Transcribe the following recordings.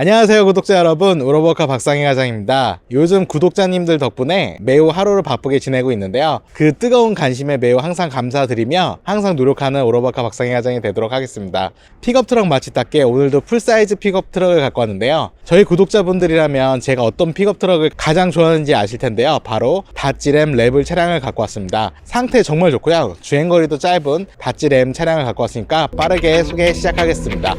안녕하세요 구독자 여러분. 우로버카 박상희 과장입니다. 요즘 구독자님들 덕분에 매우 하루를 바쁘게 지내고 있는데요. 그 뜨거운 관심에 매우 항상 감사드리며 항상 노력하는 우로버카 박상희 과장이 되도록 하겠습니다. 픽업 트럭 마치답게 오늘도 풀사이즈 픽업 트럭을 갖고 왔는데요. 저희 구독자분들이라면 제가 어떤 픽업 트럭을 가장 좋아하는지 아실 텐데요. 바로 다찌램 랩을 차량을 갖고 왔습니다. 상태 정말 좋고요. 주행거리도 짧은 다찌램 차량을 갖고 왔으니까 빠르게 소개 시작하겠습니다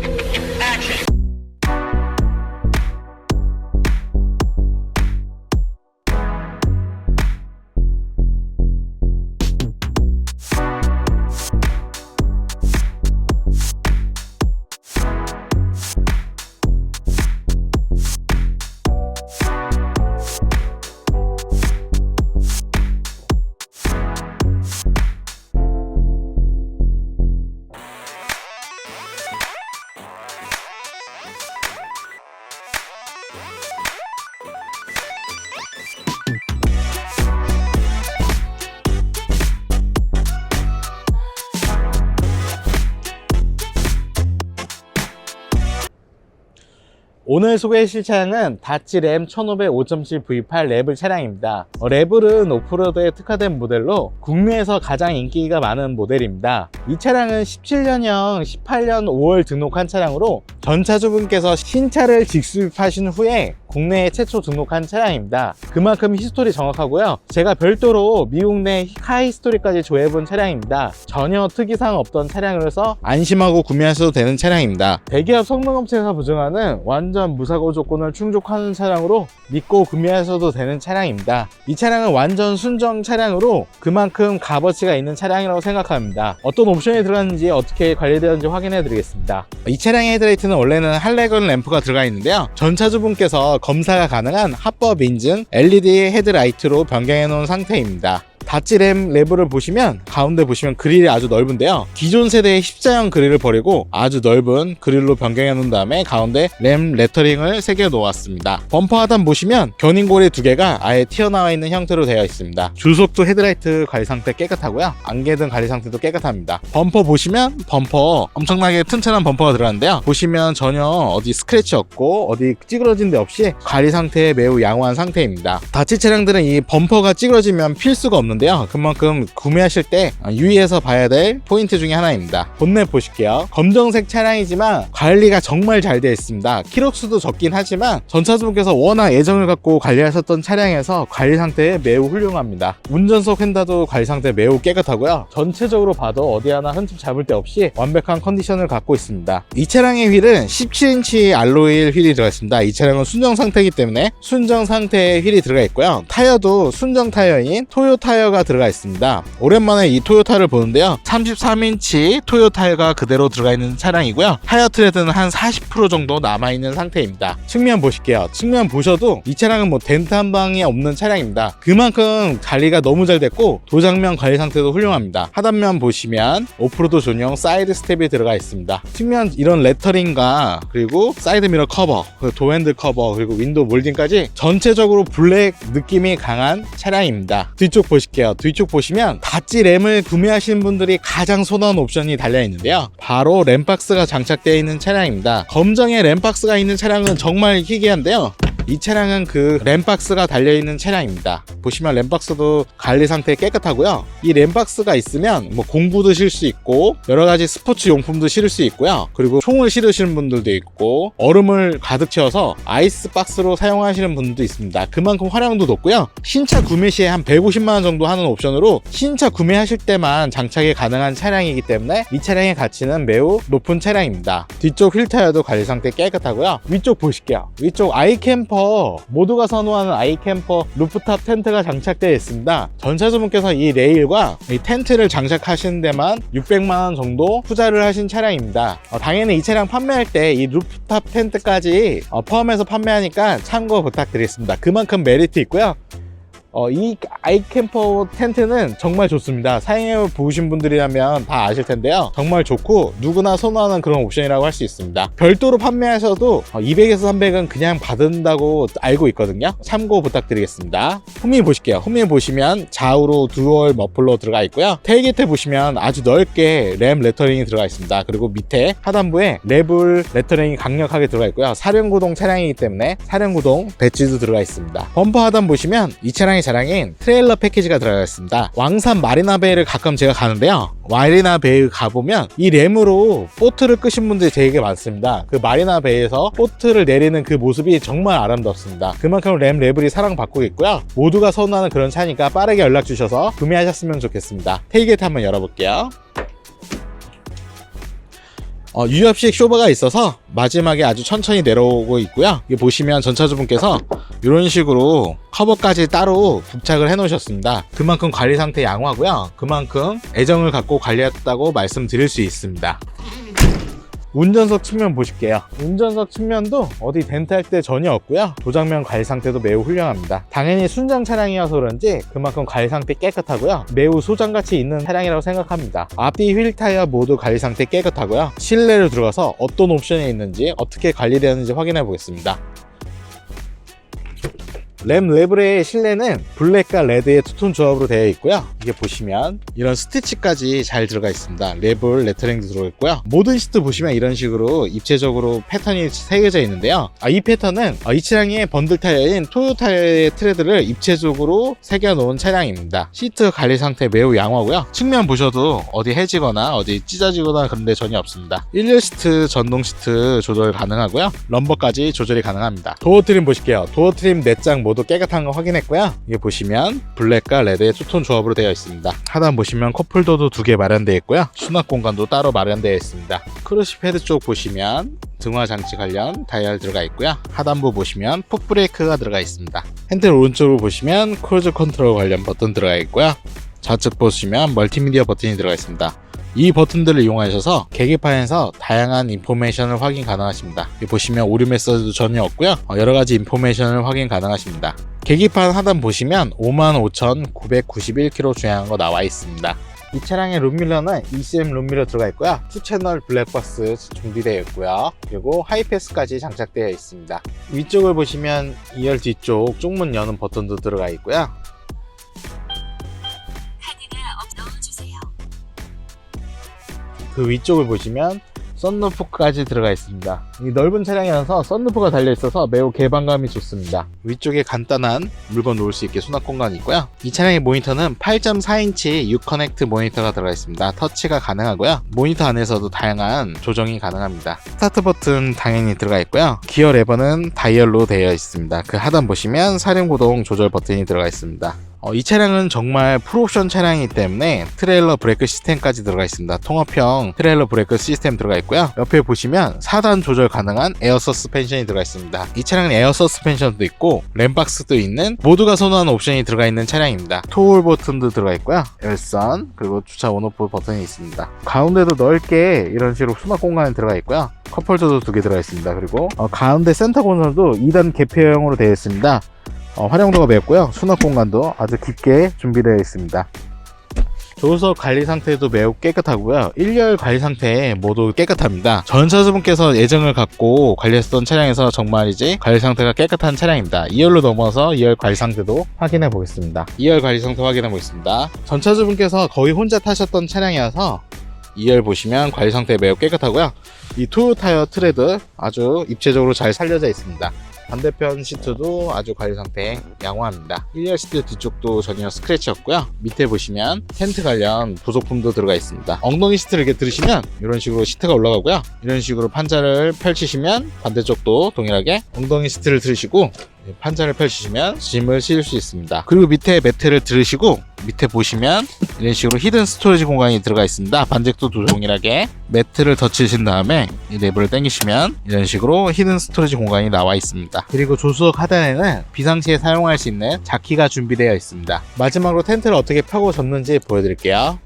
오늘 소개해주실 차량은 다치 램 1500 5.7 V8 랩을 차량입니다. 어, 랩은 오프로드에 특화된 모델로 국내에서 가장 인기가 많은 모델입니다. 이 차량은 17년형 18년 5월 등록한 차량으로 전차주분께서 신차를 직수입하신 후에 국내에 최초 등록한 차량입니다. 그만큼 히스토리 정확하고요. 제가 별도로 미국 내 하이스토리까지 조회해본 차량입니다. 전혀 특이사항 없던 차량이라서 안심하고 구매하셔도 되는 차량입니다. 대기업 성능업체가 보증하는 완전 무사고 조건을 충족하는 차량으로 믿고 구매하셔도 되는 차량입니다. 이 차량은 완전 순정 차량으로 그만큼 값어치가 있는 차량이라고 생각합니다. 어떤 옵션이 들어갔는지 어떻게 관리되었는지 확인해 드리겠습니다. 이 차량의 헤드라이트는 원래는 할레건 램프가 들어가 있는데요. 전차주분께서 검사가 가능한 합법 인증 LED 헤드라이트로 변경해 놓은 상태입니다. 다찌램 레버를 보시면 가운데 보시면 그릴이 아주 넓은데요. 기존 세대의 십자형 그릴을 버리고 아주 넓은 그릴로 변경해 놓은 다음에 가운데 램 레터링을 새겨 놓았습니다. 범퍼 하단 보시면 견인고리 두 개가 아예 튀어나와 있는 형태로 되어 있습니다. 주석도 헤드라이트 관리 상태 깨끗하고요. 안개등 관리 상태도 깨끗합니다. 범퍼 보시면 범퍼 엄청나게 튼튼한 범퍼가 들어갔는데요. 보시면 전혀 어디 스크래치 없고 어디 찌그러진 데 없이 관리 상태에 매우 양호한 상태입니다. 다치 차량들은 이 범퍼가 찌그러지면 필수가 없는 데요. 그만큼 구매하실 때 유의해서 봐야 될 포인트 중에 하나입니다. 본넷 보실게요. 검정색 차량이지만 관리가 정말 잘 되어 있습니다. 키로수도 적긴 하지만 전차주분께서 워낙 애정을 갖고 관리하셨던 차량에서 관리 상태 매우 훌륭합니다. 운전석 휀다도 관리 상태 매우 깨끗하고요. 전체적으로 봐도 어디 하나 흠집 잡을 데 없이 완벽한 컨디션을 갖고 있습니다. 이 차량의 휠은 17인치 알로이 휠이 들어가 있습니다. 이 차량은 순정 상태이기 때문에 순정 상태의 휠이 들어가 있고요. 타이어도 순정 타이어인 토요 타이어 가 들어가 있습니다. 오랜만에 이 토요타를 보는데요. 33인치 토요 타이어가 그대로 들어가 있는 차량이고요. 타이어 트레드는 한 40% 정도 남아있는 상태입니다. 측면 보실게요. 측면 보셔도 이 차량은 뭐 덴트 한 방이 없는 차량입니다. 그만큼 관리가 너무 잘 됐고 도장면 관리 상태도 훌륭합니다. 하단면 보시면 오프로드 전용 사이드 스텝이 들어가 있습니다. 측면 이런 레터링과 그리고 사이드 미러 커버 그리고 도핸드 커버 그리고 윈도우 몰딩까지 전체적으로 블랙 느낌이 강한 차량입니다. 뒤쪽 보실게요 뒤쪽 보시면 다찌 램을 구매하시는 분들이 가장 선호한 옵션이 달려 있는데요. 바로 램박스가 장착되어 있는 차량입니다. 검정에 램박스가 있는 차량은 정말 희귀한데요 이 차량은 그 램박스가 달려있는 차량입니다. 보시면 램박스도 관리 상태 깨끗하고요. 이 램박스가 있으면 뭐 공구도 실 수 있고 여러 가지 스포츠 용품도 실을 수 있고요. 그리고 총을 실으시는 분들도 있고 얼음을 가득 채워서 아이스 박스로 사용하시는 분들도 있습니다. 그만큼 활용도 높고요. 신차 구매 시에 한 150만 원 정도 하는 옵션으로 신차 구매하실 때만 장착이 가능한 차량이기 때문에 이 차량의 가치는 매우 높은 차량입니다. 뒤쪽 휠 타이어도 관리 상태 깨끗하고요. 위쪽 보실게요. 위쪽 아이캠퍼 모두가 선호하는 아이캠퍼 루프탑 텐트가 장착되어 있습니다. 전차주분께서 이 레일과 이 텐트를 장착하시는 데만 600만 원 정도 투자를 하신 차량입니다. 어, 당연히 이 차량 판매할 때 이 루프탑 텐트까지 어, 포함해서 판매하니까 참고 부탁드리겠습니다. 그만큼 메리트 있고요. 어, 이 아이캠퍼 텐트는 정말 좋습니다. 사용해 보신 분들이라면 다 아실 텐데요. 정말 좋고 누구나 선호하는 그런 옵션이라고 할 수 있습니다. 별도로 판매하셔도 200에서 300은 그냥 받은다고 알고 있거든요. 참고 부탁드리겠습니다. 후면 보실게요. 후면 보시면 좌우로 듀얼 머플러 들어가 있고요. 테일게이트 보시면 아주 넓게 램 레터링이 들어가 있습니다. 그리고 밑에 하단부에 레블 레터링이 강력하게 들어가 있고요. 사륜구동 차량이기 때문에 사륜구동 배지도 들어가 있습니다. 범퍼 하단 보시면 이 차량의 자랑인 트레일러 패키지가 들어가 있습니다. 왕산 마리나베이를 가끔 제가 가는데요. 마리나베이 가보면 이 램으로 보트를 끄신 분들이 되게 많습니다. 그 마리나베이에서 보트를 내리는 그 모습이 정말 아름답습니다. 그만큼 램 레벨이 사랑받고 있고요. 모두가 선호하는 그런 차니까 빠르게 연락 주셔서 구매하셨으면 좋겠습니다. 테이게이트 한번 열어볼게요. 어, 유압식 쇼버가 있어서 마지막에 아주 천천히 내려오고 있고요. 여기 보시면 전차주분께서 이런 식으로 커버까지 따로 부착을 해 놓으셨습니다. 그만큼 관리 상태 양호하고요. 그만큼 애정을 갖고 관리했다고 말씀드릴 수 있습니다. 운전석 측면 보실게요. 운전석 측면도 어디 덴트할 때 전혀 없고요. 도장면 관리 상태도 매우 훌륭합니다. 당연히 순정 차량이어서 그런지 그만큼 관리 상태 깨끗하고요. 매우 소장가치 있는 차량이라고 생각합니다. 앞뒤 휠 타이어 모두 관리 상태 깨끗하고요. 실내로 들어가서 어떤 옵션이 있는지 어떻게 관리되었는지 확인해 보겠습니다. 램 레블의 실내는 블랙과 레드의 투톤 조합으로 되어 있고요. 이게 보시면 이런 스티치까지 잘 들어가 있습니다. 레블 레터링도 들어가 있고요. 모든 시트 보시면 이런 식으로 입체적으로 패턴이 새겨져 있는데요. 아, 이 패턴은 아, 이 차량의 번들 타이어인 토요타의 트레드를 입체적으로 새겨 놓은 차량입니다. 시트 관리 상태 매우 양호하고요. 측면 보셔도 어디 해지거나 어디 찢어지거나 그런 데 전혀 없습니다. 1열 시트 전동 시트 조절 가능하고요. 럼버까지 조절이 가능합니다. 도어 트림 보실게요. 도어 트림 4장 모두 깨끗한 거 확인했고요. 이게 보시면 블랙과 레드의 투톤 조합으로 되어 있습니다. 하단 보시면 컵홀더도 두 개 마련되어 있고요. 수납 공간도 따로 마련되어 있습니다. 크루시 패드 쪽 보시면 등화 장치 관련 다이얼 들어가 있고요. 하단부 보시면 풋 브레이크가 들어가 있습니다. 핸들 오른쪽으로 보시면 크루즈 컨트롤 관련 버튼 들어가 있고요. 좌측 보시면 멀티미디어 버튼이 들어가 있습니다. 이 버튼들을 이용하셔서 계기판에서 다양한 인포메이션을 확인 가능하십니다. 보시면 오류 메서드도 전혀 없고요. 어, 여러 가지 인포메이션을 확인 가능하십니다. 계기판 하단 보시면 55,991km 주행한 거 나와 있습니다. 이 차량의 룸밀러는 ECM 룸밀러 들어가 있고요. 투채널 블랙박스 준비되어 있고요. 그리고 하이패스까지 장착되어 있습니다. 위쪽을 보시면 2열 뒤쪽 쪽문 여는 버튼도 들어가 있고요. 그 위쪽을 보시면 썬루프까지 들어가 있습니다. 이 넓은 차량이라서 썬루프가 달려 있어서 매우 개방감이 좋습니다. 위쪽에 간단한 물건 놓을 수 있게 수납 공간이 있고요. 이 차량의 모니터는 8.4인치 유커넥트 모니터가 들어가 있습니다. 터치가 가능하고요. 모니터 안에서도 다양한 조정이 가능합니다. 스타트 버튼 당연히 들어가 있고요. 기어 레버는 다이얼로 되어 있습니다. 그 하단 보시면 사륜 구동 조절 버튼이 들어가 있습니다. 어, 이 차량은 정말 풀옵션 차량이기 때문에 트레일러 브레이크 시스템까지 들어가 있습니다. 통합형 트레일러 브레이크 시스템 들어가 있고요. 옆에 보시면 4단 조절 가능한 에어 서스펜션이 들어가 있습니다. 이 차량은 에어 서스펜션도 있고 램박스도 있는 모두가 선호하는 옵션이 들어가 있는 차량입니다. 토홀 버튼도 들어가 있고요. 열선 그리고 주차 온오프 버튼이 있습니다. 가운데도 넓게 이런 식으로 수납 공간이 들어가 있고요. 컵홀더도 두 개 들어가 있습니다. 그리고 어, 가운데 센터 코너도 2단 개폐형으로 되어 있습니다. 어, 활용도가 맵고요. 수납 공간도 아주 깊게 준비되어 있습니다. 조수석 관리 상태도 매우 깨끗하고요. 1열 관리 상태 모두 깨끗합니다. 전차주분께서 애정을 갖고 관리했던 차량에서 정말이지 관리 상태가 깨끗한 차량입니다. 2열로 넘어서 2열 관리 상태도 확인해 보겠습니다. 2열 관리 상태 확인해 보겠습니다. 전차주분께서 거의 혼자 타셨던 차량이어서 2열 보시면 관리 상태 매우 깨끗하고요. 이투 타이어 트레드 아주 입체적으로 잘 살려져 있습니다. 반대편 시트도 아주 관리 상태 양호합니다. 1열 시트 뒤쪽도 전혀 스크래치 없고요. 밑에 보시면 텐트 관련 부속품도 들어가 있습니다. 엉덩이 시트를 이렇게 들으시면 이런 식으로 시트가 올라가고요. 이런 식으로 판자를 펼치시면 반대쪽도 동일하게 엉덩이 시트를 들으시고 판자를 펼치시면 짐을 실을 수 있습니다. 그리고 밑에 매트를 들으시고 밑에 보시면 이런 식으로 히든 스토리지 공간이 들어가 있습니다. 반대쪽도 동일하게 매트를 덧치신 다음에 이 내부를 당기시면 이런 식으로 히든 스토리지 공간이 나와 있습니다. 그리고 조수석 하단에는 비상시에 사용할 수 있는 자키가 준비되어 있습니다. 마지막으로 텐트를 어떻게 펴고 졌는지 보여드릴게요.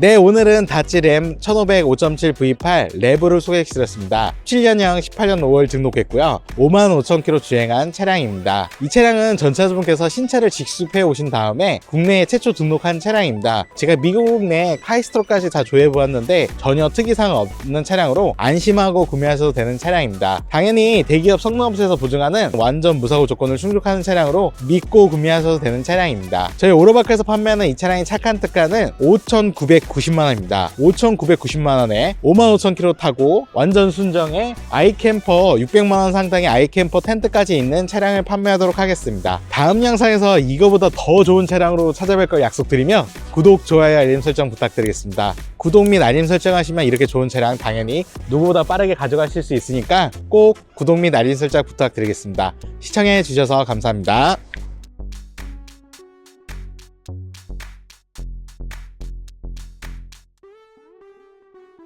네, 오늘은 다찌 램1500 5.7 V8 레브를 소개해드렸습니다. 7년형 18년 5월 등록했고요. 55,000km 주행한 차량입니다. 이 차량은 전차주분께서 신차를 직수해 오신 다음에 국내에 최초 등록한 차량입니다. 제가 미국 내 카이스트로까지 다 조회해보았는데 전혀 특이사항 없는 차량으로 안심하고 구매하셔도 되는 차량입니다. 당연히 대기업 성능업체에서 보증하는 완전 무사고 조건을 충족하는 차량으로 믿고 구매하셔도 되는 차량입니다. 저희 오로바크에서 판매하는 이 차량의 착한 특가는 5,990만원입니다. 5,990만원에 55,000km 타고 완전 순정에 아이캠퍼 600만원 상당의 아이캠퍼 텐트까지 있는 차량을 판매하도록 하겠습니다. 다음 영상에서 이거보다 더 좋은 차량으로 찾아뵐 걸 약속드리며 구독, 좋아요, 알림 설정 부탁드리겠습니다. 구독 및 알림 설정하시면 이렇게 좋은 차량 당연히 누구보다 빠르게 가져가실 수 있으니까 꼭 구독 및 알림 설정 부탁드리겠습니다. 시청해 주셔서 감사합니다.